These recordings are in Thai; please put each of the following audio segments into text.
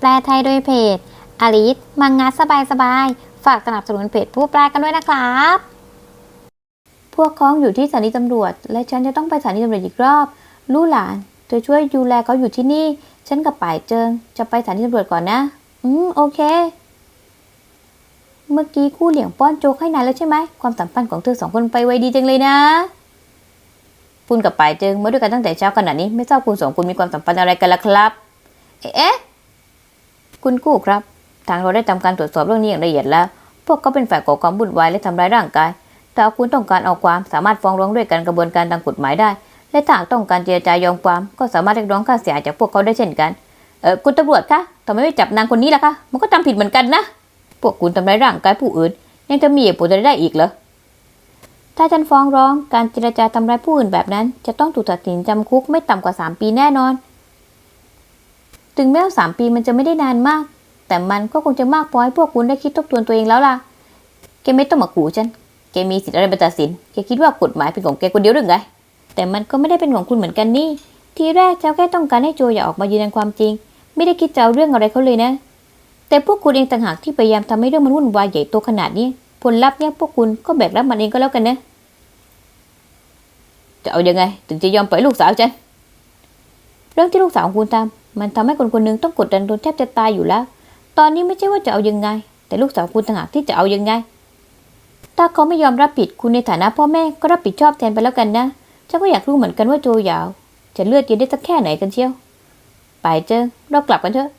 แปลไทยโดยเพจอลิสมังงะสบายสบายๆฝากสนับสนุนเพจผู้แปลกันด้วยนะครับ พวกเขาอยู่ที่สถานีตำรวจ และฉันจะต้องไปสถานีตำรวจอีกรอบ ลู่หลาน เธอช่วยดูแลเขาอยู่ที่นี่ ฉันกับป่ายเจิง จะไปสถานีตำรวจก่อนนะ อืม โอเค เมื่อกี้คู่เหลี่ยงป้อนโจ๊กให้นายแล้วใช่ไหม ความสัมพันธ์ของเธอสองคนไปไวดีจังเลยนะคุณกับป่ายเจิงมาด้วยกันตั้งแต่เช้าขนาดนี้ ไม่ทราบคุณสองคนมีความสัมพันธ์อะไรกันล่ะครับ เอ๊ะ คุณกู้ครับทางเราได้ทำการตรวจสอบเรื่องนี้อย่างละเอียดแล้ว พวกเขาเป็นฝ่ายก่อความวุ่นวายและทำร้ายร่างกายถ้าคุณต้องการเอาความสามารถฟ้องร้องด้วยการกระบวนการทางกฎหมายได้ และถ้าหากต้องการเจรจายอมความ ก็สามารถเรียกร้องค่าเสียหายจากพวกเขาได้เช่นกันเออคุณตำรวจคะทำไมไม่จับนางคนนี้ล่ะคะมันก็ทำผิดเหมือนกันนะพวกคุณทำร้ายร่างกายผู้อื่น ยังจะมีเหตุผลอะไรได้อีกเหรอถ้าฉันฟ้องร้องการเจรจาทำร้ายผู้อื่นแบบนั้น จะต้องถูกตัดสินจำคุกไม่ต่ำกว่า 3 ปีแน่นอน ถึงแม้ว่าสามปีมันจะไม่ได้นานมาก แต่มันก็คงจะมากพอให้พวกคุณได้คิดทบทวนตัวเองแล้วล่ะ แกไม่ต้องมาขู่ฉัน แกมีสิทธิ์อะไรมาตัดสิน แกคิดว่ากฎหมายเป็นของแกคนเดียวหรือไง แต่มันก็ไม่ได้เป็นของคุณเหมือนกันนี่ ทีแรกเจ้าแค่ต้องการให้โจอย่าออกมายืนยันความจริง ไม่ได้คิดจะเอาเรื่องอะไรเขาเลยนะ แต่พวกคุณเองต่างหากที่พยายามทำให้เรื่องมันวุ่นวายใหญ่โตขนาดนี้ ผลลัพธ์เนี่ยพวกคุณก็แบกรับมันเองก็แล้วกันนะ จะเอาอยังไง ถึงจะยอมปล่อยลูกสาวฉัน รื่องที่ลูกสาวของคุณทำมันทำให้คนคนหนึงต้องกดดันจนแทบจะตายอยู่แล้ว ตอนนี้ไม่ใช่ว่าจะเอายังไง แต่ลูกสาวคุณต่างหากที่จะเอายังไง ถ้าเขาไม่ยอมรับผิดคุณในฐานะพ่อแม่ก็รับผิดชอบแทนไปแล้วกันนะฉันก็อยากรู้เหมือนกันว่าโจยาว จะเลือดเย็นได้สักแค่ไหนกันเชียว ไปเจอเรากลับกันเถอะ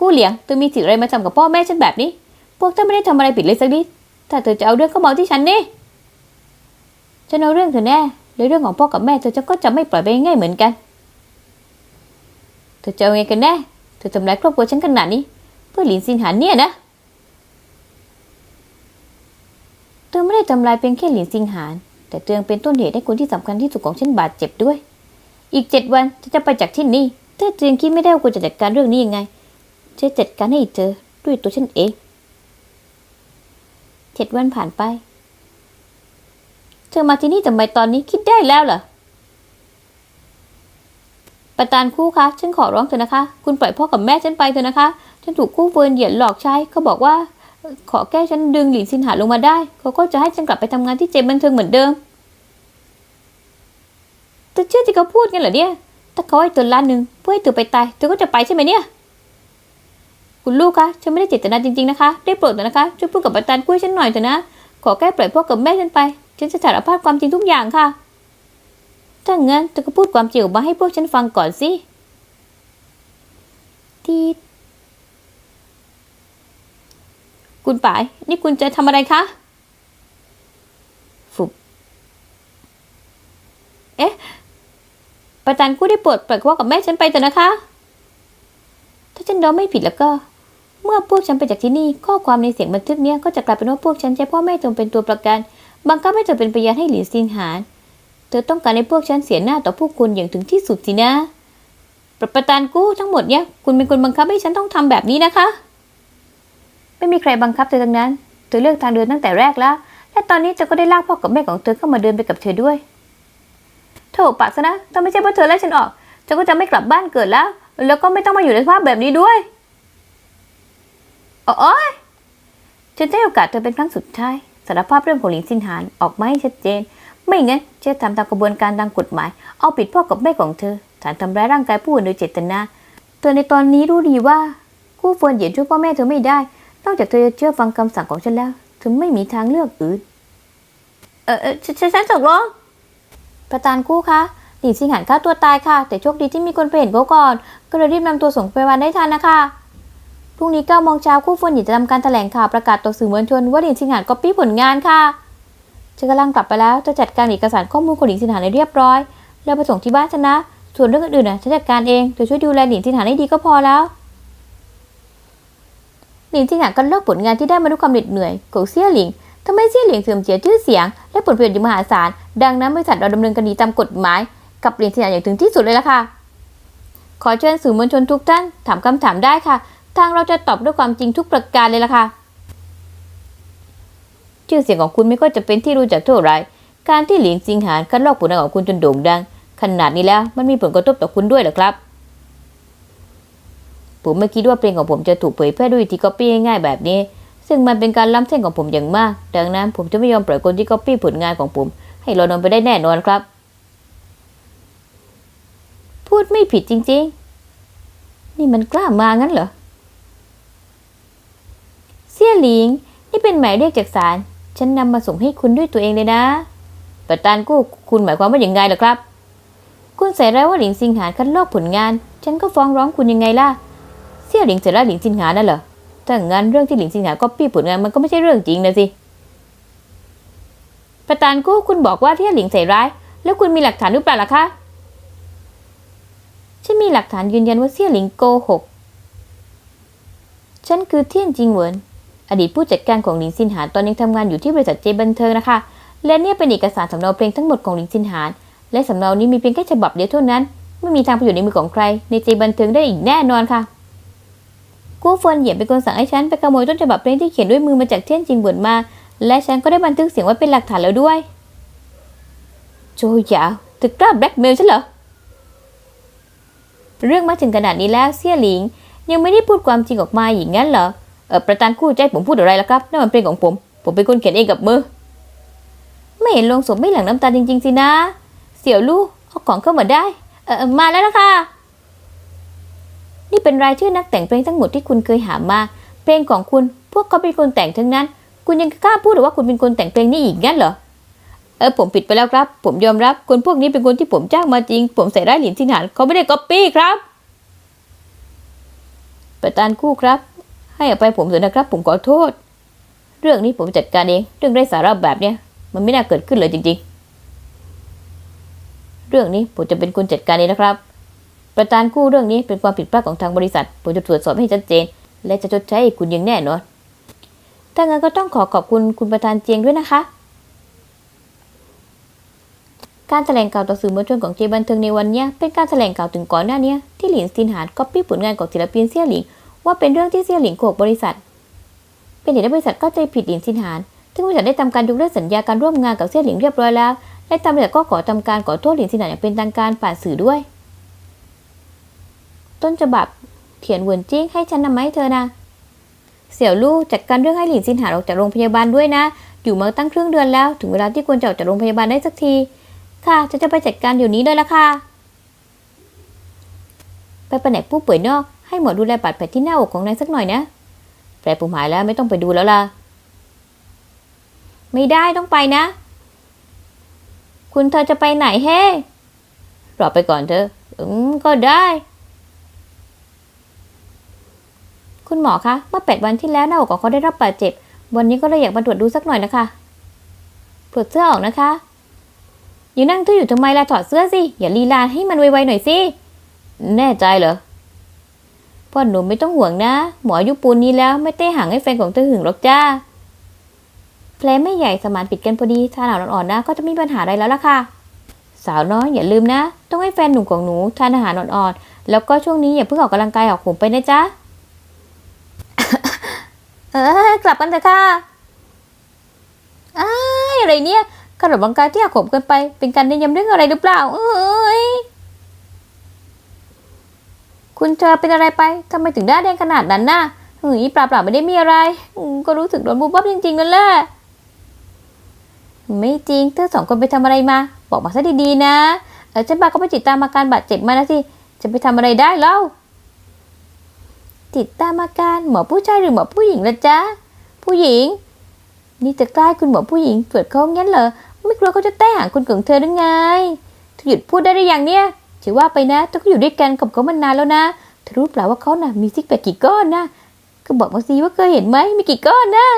กู้เหลียงเธอมีสิทธิ์อะไรมาทำกับพ่อแม่ฉันแบบนี้ พวกเธอไม่ได้ทำอะไรผิดเลยสักนิด ถ้าเธอจะเอาเรื่องก็มาเอาที่ฉันนี่ฉันเอาเรื่องเธอแน่ และเรื่องของพ่อกับแม่เธอจะก็จะไม่ปล่อยไปง่ายเหมือนกัน เธอจะเอาไงกันแน่ เธอทำร้ายครอบครัวฉันขนาดนี้ เพื่อหลินซินหานเนี่ยนะ เธอไม่ได้ทำลายเพียงแค่หลินซิงหาน แต่เธอยังเป็นต้นเหตุให้คนที่สำคัญที่สุดของฉันบาดเจ็บด้วย อีกเจ็ดวันฉันจะไปจากที่นี่ถ้าเธอยังคิดไม่ได้ว่าควรจะจัดการเรื่องนี้ยังไงจะจัดการให้เธอด้วยตัวฉันเองเจ็ดวันผ่านไป ธอมาที่นี่ทำไมตอนนี้คิดได้แล้วเหรอประธานคู่คะ ฉันขอร้องเถอนะคะ คุณปล่อยพ่อกับแม่ฉันไปเถอะนะคะ ฉันถูกคู่เฟิร์นเหยียดหลอกใช้ เขาบอกว่า ขอแก้ฉันดึงหลินซินหาลงมาได้ เขาก็จะให้ฉันกลับไปทำงานที่เจมบันเทิงเหมือนเดิมเธอเชื่อที่เขาพูดกันเหรอเนี่ย ถ้าเขาให้เธอล้านหนึ่งเพื่อให้เธอไปตาย เธอก็จะไปใช่ไหมเนี่ย คุณลูกคะ ฉันไม่ได้เจตนาจริงๆนะคะ ได้โปรดเถอะนะคะ ช่วยพูดกับประธานคู่ฉันหน่อยเถอะนะ ขอแก้ปล่อยพ่อกับแม่ฉันไป ฉันจะสารภาพความจริงทุกอย่างค่ะ ถ้างั้นเธอก็พูดความจริงออกมาให้พวกฉันฟังก่อนสิทีคุณป๋าย นี่คุณจะทำอะไรคะ ฟุบ เอ๊ะ ประธานกู้ได้โปรดปล่อยพ่อกับแม่ฉันไปเถอะนะคะ ถ้าฉันเดาไม่ผิดแล้วก็ เมื่อพวกฉันไปจากที่นี่ ข้อความในเสียงบันทึกเนี้ยก็จะกลายเป็นว่าพวกฉันใช้พ่อแม่จงเป็นตัวประกัน บังคับให้เธอเป็นพยานให้หลินซินหาน เธอต้องการให้พวกฉันเสียหน้าต่อพวกคุณอย่างถึงที่สุดสินะ ประประธานกู้ทั้งหมดเนี่ย คุณเป็นคนบังคับให้ฉันต้องทำแบบนี้นะคะ ไม่มีใครบังคับเธอทั้งนั้น เธอเลือกทางเดินตั้งแต่แรกแล้ว และตอนนี้เธอก็ได้ลากพ่อกับแม่ของเธอเข้ามาเดินไปกับเธอด้วยโถปากซะนะถ้าไม่ใช่เพราะเธอไล่ฉันออกฉันก็จะไม่กลับบ้านเกิดแล้ว แล้วก็ไม่ต้องมาอยู่ในสภาพแบบนี้ด้วยโอ๊ยฉันจะให้โอกาสเธอเป็นครั้งสุดท้าย สารภาพเรื่องของหลินซินหานออกมาให้ชัดเจน ไม่งั้นจะทำตามกระบวนการทางกฎหมาย เอาผิดพ่อกับแม่ของเธอ ฐานทำร้ายร่างกายผู้อื่นโดยเจตนา เธอในตอนนี้รู้ดีว่าคู่เฟิร์นเหยียนช่วยพ่อแม่เธอไม่ได้ นอกจากเธอจะเชื่อฟังคำสั่งของฉันแล้ว เธอไม่มีทางเลือกอื่น เออเออฉันฉันฉันตกลงประธานคู่คะหลินซิงหันฆ่าตัวตายค่ะ แต่โชคดีที่มีคนไปเห็นเขาก่อน ก็เลยรีบนำตัวส่งโรงพยาบาลได้ทันนะคะ พรุ่งนี้9โมงเช้าคู่ฟิร์นหยียนจะทำการแถลงข่าวประกาศต่อสื่อมวลชนว่าหลินซิงหันก๊อปปี้ผลงานค่ะฉันกำลังกลับไปแล้วจะจัดการเอกสารข้อมูลของหลินสินหาให้เรียบร้อย แล้วไปส่งที่บ้านฉันนะ ส่วนเรื่องอื่นๆน่ะฉันจัดการเองเธอช่วยดูแลหลินสินหาให้ดีก็พอแล้วหลินสินหาก็เลิกผลงานที่ได้มาด้วยความเหน็ดเหนื่อยของเสี่ยหลิงทำให้เสี่ยหลิงเสื่อมเสียชื่อเสียง และผลประโยชน์อย่างมหาศาล ดังนั้นบริษัทเราดำเนินคดีตามกฎหมาย กับหลินสินหาอย่างถึงที่สุดเลยล่ะค่ะ ขอเชิญสื่อมวลชนทุกท่านถามคำถามได้ค่ะ ทางเราจะตอบด้วยความจริงทุกประการเลยล่ะค่ะ ชื่อเสียงของคุณไม่ก็จะเป็นที่รู้จักเท่าไหร่การที่หลินซิงหานคัดลอกผลงานของคุณจนโด่งดัง ขนาดนี้แล้วมันมีผลกระทบต่อคุณด้วยเหรอครับ ผมไม่คิดว่าเพลงของผมจะถูกเผยแพร่ด้วยวิธีก๊อปปี้ง่ายๆแบบนี้ ซึ่งมันเป็นการล้ำเส้นของผมอย่างมาก ดังนั้นผมจะไม่ยอมปล่อยคนที่ก๊อปปี้ผลงานของผม ให้ลอยนวลไปได้แน่นอนครับ พูดไม่ผิดจริง ๆ นี่มันกล้ามางั้นเหรอ เสี่ยหลิง นี่เป็นหมายเรียกจากศาลฉันนำมาส่งให้คุณด้วยตัวเองเลยนะประธานกู้คุณหมายความว่าอย่างไงล่ะครับ คุณใส่ร้ายว่าหลิงซิงหานคัดลอกผลงาน ฉันก็ฟ้องร้องคุณยังไงล่ะ เสี่ยหลิงใส่ร้ายหลิงซิงหานนั่นเหรอถ้างั้นเรื่องที่หลิงซิงหาก็ปี้ผลงานมันก็ไม่ใช่เรื่องจริงนะสิประธานกู้คุณบอกว่าเสี่ยหลิงใส่ร้าย แล้วคุณมีหลักฐานหรือเปล่าล่ะคะฉันมีหลักฐานยืนยันว่าเสี่ยหลิงโกหก ฉันคือเทียนจิงเหวิน อดีตผู้จัดการของหลิงซินหานตอนยังทำงานอยู่ที่บริษัทเจบันเทิงนะคะ และเนี่ยเป็นเอกสารสำเนาเพลงทั้งหมดของหลิงซินหานและสำเนานี้มีเพียงแค่ฉบับเดียวเท่านั้น ไม่มีทางไปอยู่ในมือของใคร ในเจบันเทิงได้อีกแน่นอนค่ะ กู้เฟินเหยียบเป็นคนสั่งให้ฉันไปขโมยต้นฉบับเพลงที่เขียนด้วยมือมาจากเทียนจิงเหวินมา และฉันก็ได้บันทึกเสียงไว้เป็นหลักฐานแล้วด้วย โจหยาวเธอกล้าแบล็กเมลฉันเหรอเรื่องมาถึงขนาดนี้แล้วเสี่ยหลิง ยังไม่ได้พูดความจริงออกมาอย่างนั้นเหรอ เออประธานคู่ใจผมพูดอะไรแล้วครับนั่นมันเพลงของผม ผมเป็นคนเขียนเองกับมือ ไม่เห็นลงศพไม่หลังน้ำตาจริง ๆ สินะ เสี่ยวลู่เอาของเข้ามาได้ เออเอมาแล้วนะคะ นี่เป็นรายชื่อนักแต่งเพลงทั้งหมดที่คุณเคยหามา เพลงของคุณ พวกเขาเป็นคนแต่งทั้งนั้น คุณยังกล้าพูดหรือว่าคุณเป็นคนแต่งเพลงนี้อีกงั้นเหรอ เออผมผิดไปแล้วครับ ผมยอมรับ คนพวกนี้เป็นคนที่ผมจ้างมาจริง ผมใส่ร้ายหลินทินหานเขาไม่ได้ก๊อปปี้ครับ ประธานคู่ครับ ให้อภัยผมเถอะนะครับ ผมขอโทษ เรื่องนี้ผมจัดการเอง เรื่องไร้สาระแบบเนี้ย มันไม่น่าเกิดขึ้นเลยจริง ๆ เรื่องนี้ผมจะเป็นคนจัดการเองนะครับ ประธานกู้เรื่องนี้เป็นความผิดพลาดของทางบริษัท ผมจะตรวจสอบให้ชัดเจน และจะชดใช้คุณอย่างแน่นอนถ้างั้นก็ต้องขอขอบคุณคุณประธานเจียงด้วยนะคะการแถลงข่าวต่อสื่อมวลชนของเจบันเทิงในวันนี้เป็นการแถลงข่าวถึงก่อนหน้านี้ที่หลินซินหานก๊อปปี้ผลงานของศิลปินเซี่ยหลิง ว่าเป็นเรื่องที่เซี่ยหลิงโกกบริษัท เป็นเหตุให้บริษัทเข้าใจผิดหลินซินหานซึ่งบริษัทได้ทำการยกเลิกสัญญาการร่วมงานกับเซี่ยหลิงเรียบร้อยแล้ว และทางบริษัทก็ขอทำการขอโทษหลินซินหานอย่างเป็นทางการผ่านสื่อด้วย ต้นฉบับเขียนเหวินจิ้งให้ฉันนำมาให้เธอนะ เสี่ยวลู่จัดการเรื่องให้หลินซินหานออกจากโรงพยาบาลด้วยนะ อยู่มาตั้งครึ่งเดือนแล้ว ถึงเวลาที่ควรจะออกจากโรงพยาบาลได้สักที ค่ะฉันจะไปจัดการเดี๋ยวนี้เลยละค่ะ ไปแผนกผู้ป่วยนอก ให้หมอดูแลบาดแผลที่หน้าอกของนายสักหน่อยนะ แผลผมหายแล้วไม่ต้องไปดูแล้วล่ะ ไม่ได้ต้องไปนะ คุณเธอจะไปไหนเฮ้รอไปก่อนเธอะอืม ก็ได้ คุณหมอคะ เมื่อแปดวันที่แล้วหน้าอกของเขาได้รับบาดเจ็บ วันนี้ก็เลยอยากมาตรวจดูสักหน่อยนะคะปลดเสื้อออกนะคะ อยู่นั่งทื่ออยู่ทำไมล่ะถอดเสื้อสิ อย่าลีลาให้มันไวๆหน่อยสิ แน่ใจเหรอ พ่อหนุ่มไม่ต้องห่วงนะ หมออายุปูนนี้แล้วไม่เต้ห่างให้แฟนของเธอหึงหรอกจ้าแผลไม่ใหญ่สมานปิดกันพอดีทานอาหารอ่อนๆนะ ก็จะไม่มีปัญหาอะไรแล้วล่ะค่ะ สาวน้อยอย่าลืมนะ ต้องให้แฟนหนุ่มของหนูทานอาหารอ่อนๆแล้วก็ช่วงนี้อย่าเพิ่งออกกำลังกายออกผมไปนะจ๊ะเออกลับกันเถอะค่ะอ้าอะไรเนี่ยการออกกำลังกายที่หักโหมเกินไป เป็นการเน้นย้ำเรื่องอะไรหรือเปล่า เอ้ย คุณเธอเป็นอะไรไปทำไมถึงหน้าแดงขนาดนั้นน่ะเฮ้ยเปล่าเปล่าไม่ได้มีอะไร ก็รู้สึกโดนบูบบับจริงๆนั่นแหละ ไม่จริงเธอสองคนไปทำอะไรมา บอกมาซะดีๆนะ เออฉันบาก็ไปติดตามอาการบาดเจ็บมานะสิ จะไปทำอะไรได้เล่า ติดตามอาการหมอผู้ชายหรือหมอผู้หญิงละจ๊ะ ผู้หญิง นี่จะกล้าคุณหมอผู้หญิงตรวจเขางั้นเหรอ ไม่กลัวเขาจะแต้หางคนของเธอหรือไงเธอหยุดพูดได้หรือยังเนี่ย ถือว่าไปนะเธอก็อยู่ด้วยกันกับเขามานานแล้วนะเธอรู้เปล่าว่าเขาน่ะมีซิกแพคกี่ก้อนนะก็บอกมาสิว่าเคยเห็นไหมมีกี่ก้อนนะ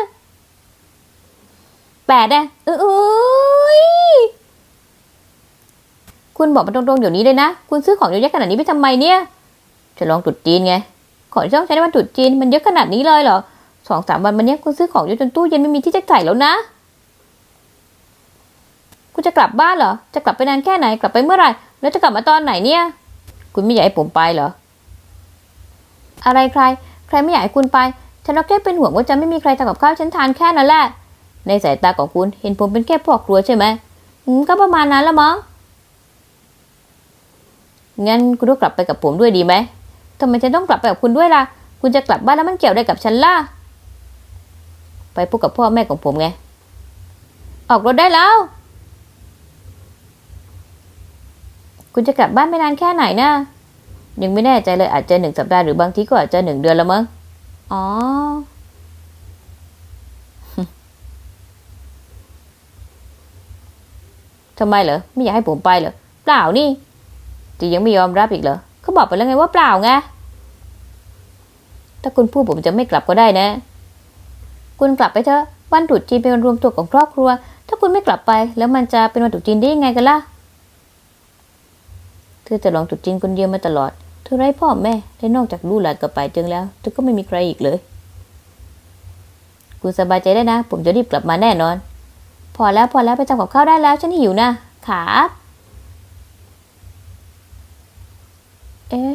แปดอะเอออุ้ยคุณบอกมาตรงๆเดี๋ยวนี้เลยนะ คุณซื้อของเยอะแยะขนาดนี้ไปทำไมเนี่ย จะลองตุดจีนไง ของที่ต้องใช้ในวันตรุษจีนมันเยอะขนาดนี้เลยเหรอสองสามวันมันเนี้ยคุณซื้อของเยอะจนตู้เย็นไม่มีที่จะใส่แล้วนะ คุณจะกลับบ้านเหรอ จะกลับไปนานแค่ไหน กลับไปเมื่อไหร่ แล้วจะกลับมาตอนไหนเนี่ย คุณไม่อยากให้ผมไปเหรอ อะไรใคร ใครไม่อยากให้คุณไป ฉันก็แค่เป็นห่วงว่าจะไม่มีใครทำกับข้าวฉันทานแค่นั้นแหละ ในสายตาของคุณเห็นผมเป็นแค่พ่อครัวใช่ไหมก็ประมาณนั้นละมั้ง งั้นคุณก็กลับไปกับผมด้วยดีไหมทำไมฉันต้องกลับไปกับคุณด้วยล่ะ คุณจะกลับบ้านแล้วมันเกี่ยวอะไรกับฉันล่ะ ไปพบกับพ่อแม่ของผมไง ออกรถได้แล้ว คุณจะกลับบ้านไม่นานแค่ไหนนะยังไม่แน่ใจเลยอาจจะหนึ่งสัปดาห์หรือบางทีก็อาจจะหนึ่งเดือนละมั้งอ๋อ ทำไมเหรอ ไม่อยากให้ผมไปเหรอ เปล่านี่จะยังไม่ยอมรับอีกเหรอเขาบอกไปแล้วไงว่าเปล่าไง ถ้าคุณพูดผมจะไม่กลับก็ได้นะ คุณกลับไปเถอะ วันตรุษจีนเป็นวันรวมตัวของครอบครัว ถ้าคุณไม่กลับไป แล้วมันจะเป็นวันตรุษจีนได้ยังไงกันล่ะ เธอจะลองตุดจีนคนเดียวมาตลอด เธอไร้พ่อแม่ และนอกจากลูกหลานกับปายเจึงแล้ว เธอก็ไม่มีใครอีกเลย คุณสบายใจได้นะ ผมจะรีบกลับมาแน่นอน พอแล้วพอแล้วไปทำกับข้าวได้แล้ว ฉันหิวนะ ครับ เอ๊ะ